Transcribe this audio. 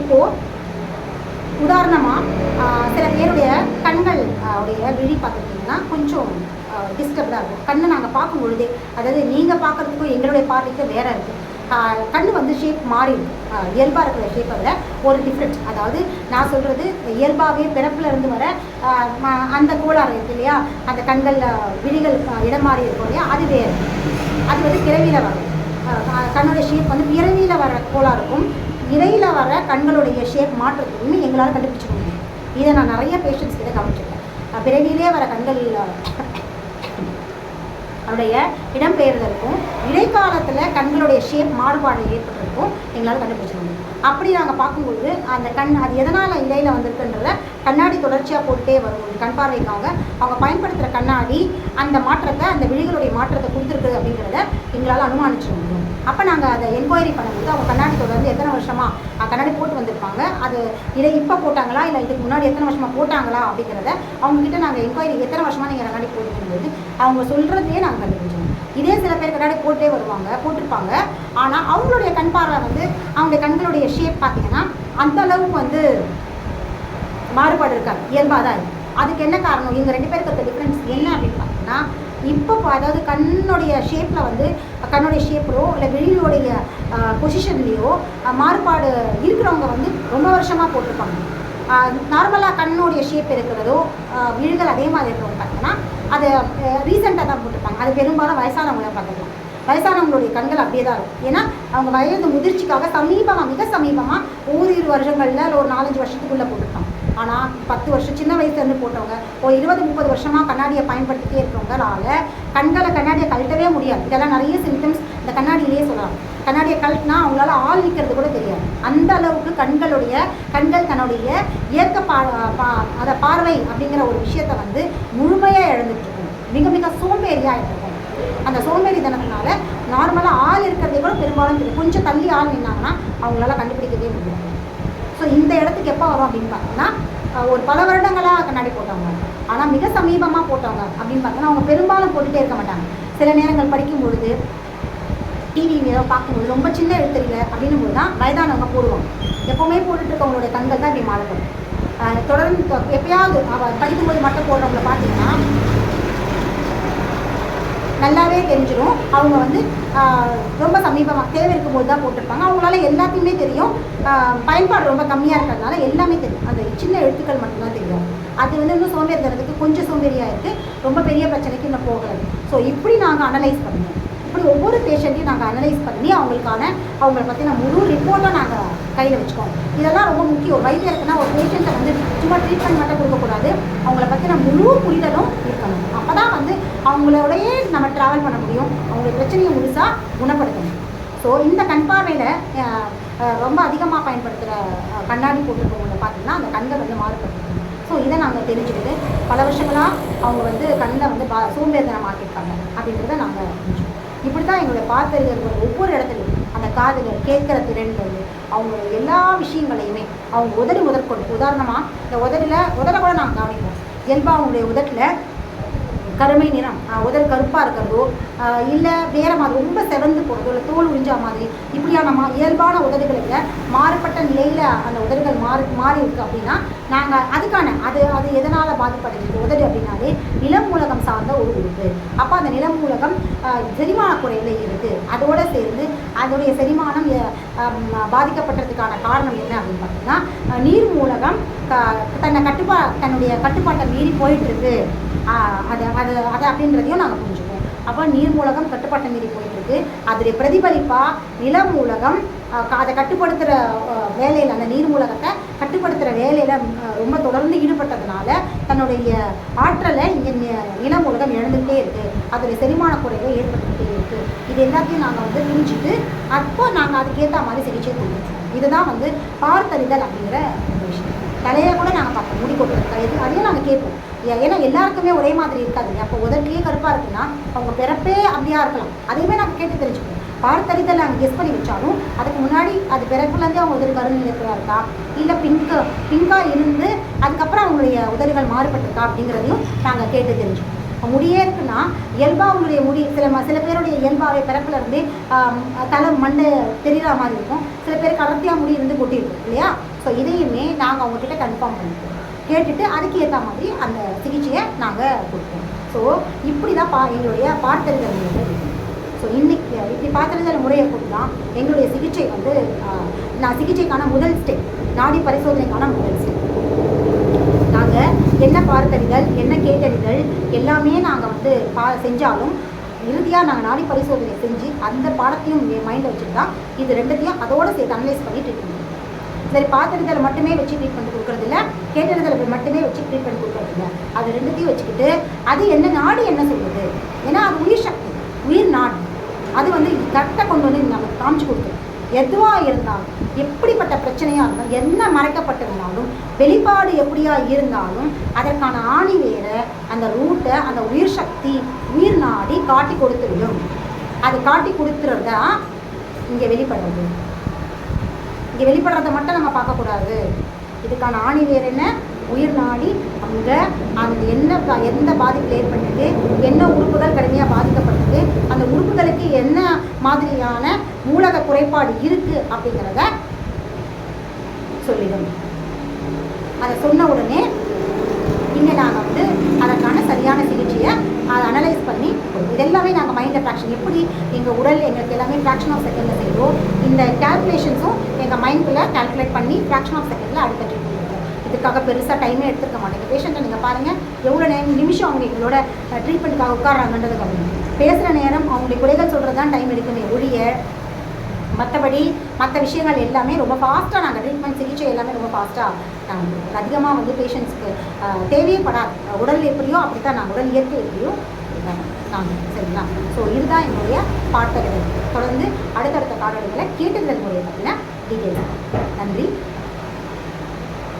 இப்போது உதாரணமாக சில பேருடைய கண்கள் உடைய விழி பார்த்துருக்கீங்கன்னா கொஞ்சம் டிஸ்டர்ப்டாக இருக்கும். கண்ணை நாங்கள் பார்க்கும் பொழுதே அதாவது நீங்கள் பார்க்குறதுக்கும் எங்களுடைய பார்வைக்கும் வேற இருக்குது கண் வந்து ஷேப் மாறி இயல்பாக இருக்கிற ஷேப்பை விட ஒரு டிஃப்ரெண்ட் அதாவது நான் சொல்கிறது இயல்பாகவே பிறப்புல இருந்து வர அந்த கோளாறு இருக்கு இல்லையா? அந்த கண்கள் விழிகள் இடம் மாறி இருக்கும் இல்லையா? அது வேறு. அது வந்து பிறவியில் வரும். கண்ணோட ஷேப் வந்து பிறவியில் வர கோளாறுக்கும் இடையில் வர கண்களுடைய ஷேப் மாற்றத்துக்குமே எங்களால் கண்டுபிடிச்சிக்க முடியும். இதை நான் நிறைய பேஷண்ட்ஸ் கிட்ட கவனிச்சிருக்கேன் பிறவியிலே வர கண்கள் அவருடைய இடம்பெயர்தலுக்கும் இடைக்காலத்தில் கண்களுடைய ஷேப் மாறுபாடு ஏற்பட்டிருக்கும் எங்களால் கண்டுபிடிச்சிக்க முடியும். அப்படி நாங்கள் பார்க்கும்போது அந்த கண் அது எதனால் இடையில வந்திருக்குன்றத கண்ணாடி தொடர்ச்சியாக போட்டுட்டே வரும். ஒரு கண் பார்வைக்காக அவங்க பயன்படுத்துகிற கண்ணாடி அந்த மாற்றத்தை அந்த விழிகளுடைய மாற்றத்தை கொடுத்துருக்கு அப்படிங்கிறத எங்களால் அனுமானிச்சிட முடியும். அப்போ நாங்கள் அதை என்கொயரி பண்ணும்போது அவங்க கண்ணாடி தொடர்ந்து எத்தனை வருஷமாக கண்ணாடி போட்டு வந்திருப்பாங்க அது இதை இப்போ போட்டாங்களா இல்லை இதுக்கு முன்னாடி எத்தனை வருஷமாக போட்டாங்களா அப்படிங்கிறத அவங்ககிட்ட நாங்கள் என்கொயரி எத்தனை வருஷமாக நீங்கள் கண்ணாடி போட்டுருக்கும்போது அவங்க சொல்கிறதையே நாங்கள் கண்டுபிடிச்சோம் இதே சில பேர் கண்ணாடி போட்டே வருவாங்க போட்டிருப்பாங்க. ஆனால் அவங்களுடைய கண் பார்வை வந்து அவங்களுடைய கண்களுடைய ஷேப் பார்த்தீங்கன்னா அந்த அளவுக்கு வந்து மாறுபாடு இருக்காது. இயல்பாக தான் இருக்கும் அதுக்கு என்ன காரணம்? இவங்க ரெண்டு பேருக்கு இருக்க டிஃப்ரென்ஸ் என்ன அப்படின்னு பார்த்தீங்கன்னா இப்போ அதாவது கண்ணுடைய ஷேப்பில் வந்து கண்ணுடைய ஷேப்பிலோ இல்லை வெளியோடைய பொசிஷன்லேயோ மாறுபாடு இருக்கிறவங்க வந்து ரொம்ப வருஷமாக போட்டிருப்பாங்க. நார்மலாக கண்ணுடைய ஷேப் இருக்கிறதோ விழுகள் அதே மாதிரி இருக்கிறவங்க பார்த்தீங்கன்னா அது ரீசெண்டாக தான் போட்டிருப்பாங்க. அது பெரும்பாலும் வயசானவங்கள பார்த்துக்கலாம். வயசானவங்களுடைய கண்கள் அப்படியே தான் இருக்கும். ஏன்னா அவங்க வயது முதிர்ச்சிக்காக சமீபமாக மிக சமீபமாக ஓரிரு வருஷங்களில் இல்லை ஒரு நாலஞ்சு வருஷத்துக்குள்ளே போட்டிருப்பாங்க. ஆனால் பத்து வருஷம் சின்ன வயசுலேருந்து போட்டவங்க ஒரு இருபது முப்பது வருஷமாக கண்ணாடியை பயன்படுத்திட்டே இருக்கிறவங்களால கண்களை கண்ணாடியை கழட்டவே முடியாது. இதெல்லாம் நிறைய சிம்டம்ஸ் இந்த கண்ணாடியிலேயே சொல்லலாம். கண்ணாடியை கழட்டினா அவங்களால ஆள் நிற்கிறது கூட அந்த அளவுக்கு கண்களுடைய கண்கள் தன்னுடைய இயற்க பா அதை பார்வை அப்படிங்கிற ஒரு விஷயத்தை வந்து முழுமையாக இழந்துட்டு இருக்கும் மிக மிக சோம்பேறியாக இருக்கும் அந்த சோம்பேறி தனத்தினால நார்மலாக ஆள் இருக்கிறதே கூட பெரும்பாலும் தெரியும். கொஞ்சம் தள்ளி ஆள் நின்னாங்கன்னா அவங்களால கண்டுபிடிக்கவே முடியும் ஸோ இந்த இடத்துக்கு எப்போ வரும் அப்படின்னு பார்த்தோம்னா ஒரு பல வருடங்களாக கண்ணாடி போட்டவங்க. ஆனால் மிக சமீபமாக போட்டவங்க அப்படின்னு பார்த்தோன்னா அவங்க பெரும்பாலும் போட்டுகிட்டே இருக்க மாட்டாங்க. சில நேரங்கள் படிக்கும் பொழுது டிவி பார்க்கும்போது ரொம்ப சின்ன எழுத்துறீங்க அப்படின்னும் போது தான் வயதானவங்க போடுவாங்க. எப்போவுமே போட்டுட்டு இருக்கவங்களுடைய கண்கள் தான் இப்படி மாறப்படும் தொடர்ந்து எப்பயாவது படிக்கும்போது மட்டும் போடுறவங்கள பார்த்தீங்கன்னா நல்லாவே தெரிஞ்சிடும் அவங்க வந்து ரொம்ப சமீபமாக தேவை இருக்கும்போது தான் போட்டிருப்பாங்க. அவங்களால எல்லாத்தையுமே தெரியும். பயன்பாடு ரொம்ப கம்மியாக இருக்கிறதுனால எல்லாமே தெரியும். அந்த சின்ன எழுத்துக்கள் மட்டும்தான் தெரியும். அது வந்து இன்னும் சோம்பேறி தரதுக்கு கொஞ்சம் சோம்பேறியாக இருக்குது ரொம்ப பெரிய பிரச்சனைக்கு இன்னும் போகிறது ஸோ இப்படி நாங்கள் அனலைஸ் பண்ணுவோம். இப்படி ஒவ்வொரு பேஷண்ட்டையும் நாங்கள் அனலைஸ் பண்ணி அவங்களுக்கான அவங்கள பற்றின முழு ரிப்போர்ட்டை நாங்கள் கையில் வச்சுக்கோம் இதெல்லாம் ரொம்ப முக்கியம். வைத்தியம் இருக்குன்னா ஒரு பேஷண்ட்டை வந்து சும்மா ட்ரீட்மெண்ட் மட்டும் கொடுக்கக்கூடாது. அவங்கள பற்றின முழு புரிதலும் இருக்கணும். அப்போ தான் வந்து அவங்களோடயே நம்ம ட்ராவல் பண்ண முடியும். அவங்களுடைய பிரச்சனையை முழுசாக குணப்படுத்தணும். ஸோ இந்த கண் பார்வையில் ரொம்ப அதிகமாக பயன்படுத்துகிற கண்ணாடி போட்டிருக்கவங்கள பார்த்தீங்கன்னா அந்த கண்கள் வந்து மாறுபடுது ஸோ இதை நாங்கள் தெரிஞ்சுக்கிட்டு பல வருஷங்களாக அவங்க வந்து கண்ணில் வந்து பா சோம்பேறித்தனம் ஆக்கியிருக்காங்க. அப்படின்றத நாங்கள் இப்படி தான் எங்களோட பார்த்தறிஞர்கள் ஒவ்வொரு இடத்துலையும் அந்த காதுகள் கேட்குற திறன்கள் அவங்க எல்லா விஷயங்களையுமே அவங்க உதடு முதற்கொண்டு உதாரணமாக இந்த உதடில் உதட கூட நாங்கள் கவனிப்போம். இயல்பாக அவங்களுடைய உதட்டில் கருமை நிறம் உதல் கருப்பாக இருக்கிறதோ இல்லை வேறு மாதிரி ரொம்ப செவந்து போகிறதோ இல்லை தோல் உறிஞ்சா மாதிரி இப்படியான மா இயல்பான உதடுகளுக்கு மாறுபட்ட நிலையில் அந்த உதடுகள் மாறி மாறி இருக்குது அப்படின்னா நாங்கள் அதுக்கான அது அது எதனால் பாதிப்படைகிறது உதடு அப்படின்னாலே நிலம் மூலகம் சார்ந்த ஒரு உறுப்பு. அப்போ அந்த நிலம் மூலகம் செரிமான குறையில் இருக்குது அதோட சேர்ந்து அதோடைய செரிமானம் பாதிக்கப்பட்டதுக்கான காரணம் என்ன அப்படின்னு பார்த்தீங்கன்னா நீர் மூலகம் தன்னை கட்டுப்பா தன்னுடைய கட்டுப்பாட்டை மீறி போயிட்டுருக்கு அது அது அது அப்படின்றதையும் நாங்கள் புரிஞ்சு அப்போ நீர் மூலகம் கட்டுப்பாட்டை மீறி போயிட்டு இருக்கு அதோடைய பிரதிபலிப்பாக நில மூலகம் அதை கட்டுப்படுத்துகிற வேலையில் அந்த நீர் மூலகத்தை கட்டுப்படுத்துகிற வேலையில் ரொம்ப தொடர்ந்து ஈடுபட்டதுனால தன்னுடைய ஆற்றலை இங்கே நில மூலகம் இழந்துகிட்டே இருக்கு. அதோடைய செரிமான குறைவை ஏற்பட்டுக்கிட்டே இருக்கு. இது எல்லாத்தையும் நாங்கள் வந்து புரிஞ்சுட்டு அப்போ நாங்கள் அதுக்கேற்ற மாதிரி சிகிச்சை கொடுத்துருக்கோம் இதுதான் வந்து பார்த்தறிதல் அப்படிங்கிற ஒரு விஷயம். தலையை கூட நாங்கள் பார்ப்போம் முடி கொட்டுறது தலையை அதையும் நாங்கள் கேட்போம். ஏன்னா எல்லாருக்குமே ஒரே மாதிரி இருக்காது. அப்போ உதட்டிலேயே கருப்பாக இருக்குன்னா அவங்க பிறப்பே அப்படியா இருக்கலாம். அதையுமே நாங்கள் கேட்டு தெரிஞ்சுக்கணும். பார்த்தறிதல் நாங்கள் கெஸ் பண்ணி வச்சாலும் அதுக்கு முன்னாடி அது பிறப்புலேருந்தே அவங்க உதடு கருநிலைக்கிறா இருக்கா? இல்லை பிங்க் பிங்காக இருந்து அதுக்கப்புறம் அவங்களுடைய உதடுகள் மாறுபட்டிருக்கா அப்படிங்கிறதையும் நாங்கள் கேட்டு தெரிஞ்சுக்கணும். இப்போ முடியே இருக்குன்னா இயல்பாக அவங்களுடைய முடி சில சில பேருடைய இயல்பாகவே பிறப்புல இருந்தே தலை மண்டை தெரிகிற மாதிரி இருக்கும். சில பேர் கலர்த்தியாக முடி இருந்து கொட்டியிருக்கும் இல்லையா? ஸோ இதையுமே நாங்கள் அவங்கக்கிட்ட கன்ஃபார்ம் பண்ணிப்போம் கேட்டுட்டு அதுக்கு ஏற்ற மாதிரி அந்த சிகிச்சையை நாங்கள் கொடுப்போம். ஸோ இப்படி தான் பா எங்களுடைய பார்த்தறிதல் முறை ஸோ இன்னைக்கு இப்படி பார்த்தறிதல் முறையை கொண்டு தான் எங்களுடைய சிகிச்சை வந்து நான் சிகிச்சைக்கான முதல் ஸ்டெப் நாடி பரிசோதனைக்கான முதல் ஸ்டெப் நாங்கள் என்ன பார்த்தறிதல் என்ன கேட்டறிதல் எல்லாமே நாங்கள் வந்து பா செஞ்சாலும் இறுதியாக நாங்கள் நாடி பரிசோதனை செஞ்சு அந்த பாடத்தையும் மைண்டில் வச்சுட்டு தான் இது ரெண்டுத்தையும் அதோடு சேர்த்து அனலைஸ் பண்ணி ட்ரீட்மெண்ட் சரி பார்த்தறிதல் மட்டுமே வச்சு ட்ரீட்மெண்ட் கொடுக்கறது கேட்டறிதலுக்கு மட்டுமே வச்சு ட்ரீட்மெண்ட் கொடுக்கறது அது ரெண்டுத்தையும் வச்சுக்கிட்டு அது என்ன நாடு என்ன சொல்லுது ஏன்னா அது உயிர் சக்தி உயிர் நாடு. அது வந்து கரெக்டாக கொண்டு வந்து நமக்கு காமிச்சு கொடுத்துரும் எதுவாக இருந்தாலும் எப்படிப்பட்ட பிரச்சனையாக இருந்தாலும் என்ன மறைக்கப்பட்டிருந்தாலும் வெளிப்பாடு எப்படியா இருந்தாலும் அதற்கான ஆணி வேற அந்த ரூட்டை அந்த உயிர் சக்தி உயிர் நாடி காட்டி கொடுத்துவிடும் அது காட்டி கொடுத்துறதா இங்கே வெளிப்படுறது. இங்கே வெளிப்படுறதை மட்டும் நம்ம பார்க்கக்கூடாது. இதுக்கான ஆணி வேறு என்ன? உயிர் நாடி அங்கே அந்த என்ன எந்த பாதிப்பில் ஏற்பட்டது? என்ன உறுப்புகள் கடுமையாக பாதிக்கப்பட்டது? அந்த உறுப்புகளுக்கு என்ன மாதிரியான மூலக குறைபாடு இருக்குது அப்படிங்கிறத சொல்லிடும். அதை சொன்ன உடனே இங்கே நாங்கள் வந்து அதற்கான சரியான சிகிச்சையை அதை அனலைஸ் பண்ணி கொடுப்போம். இது எல்லாமே நாங்கள் மைண்டில் ஃப்ராக்ஷன் எப்படி எங்கள் உடல் எங்களுக்கு எல்லாமே ஃப்ராக்ஷன் ஆஃப் செகண்டில் செய்வோம் இந்த கேல்குலேஷன்ஸும் எங்கள் மைண்ட்குள்ளே கால்குலேட் பண்ணி ஃப்ராக்ஷன் ஆஃப் செகண்டில் அடுத்த ட்ரீட்மெண்ட் இதுக்காக பெருசாக டைமே எடுத்துக்க மாட்டேங்க. பேஷண்ட்டை நீங்கள் பாருங்கள் எவ்வளோ நேரம் நிமிஷம் அவங்க எங்களோட ட்ரீட்மெண்ட்டுக்காக உட்காராங்கன்றது கவனம் பேசுகிற நேரம் அவங்களுடைய குறைகள் சொல்கிறது தான் டைம் எடுக்குமே ஒழிய மற்றபடி மற்ற விஷயங்கள் எல்லாமே ரொம்ப ஃபாஸ்ட்டாக நாங்கள் ட்ரீட்மெண்ட் சிகிச்சை எல்லாமே ரொம்ப ஃபாஸ்ட்டாக நாங்கள் அதிகமாக வந்து பேஷண்ட்ஸ்க்கு தேவையே படாது உடல் எப்படியோ அப்படி தான் நாங்கள் உடல் இயற்கை எப்படியோ நான் சரிங்களா? ஸோ இதுதான் என்னுடைய பாட்டறிதல் தொடர்ந்து அடுத்தடுத்த பாடல்களை கேட்டுதல் முறையை பற்றின டீட்டெயிலாக நன்றி.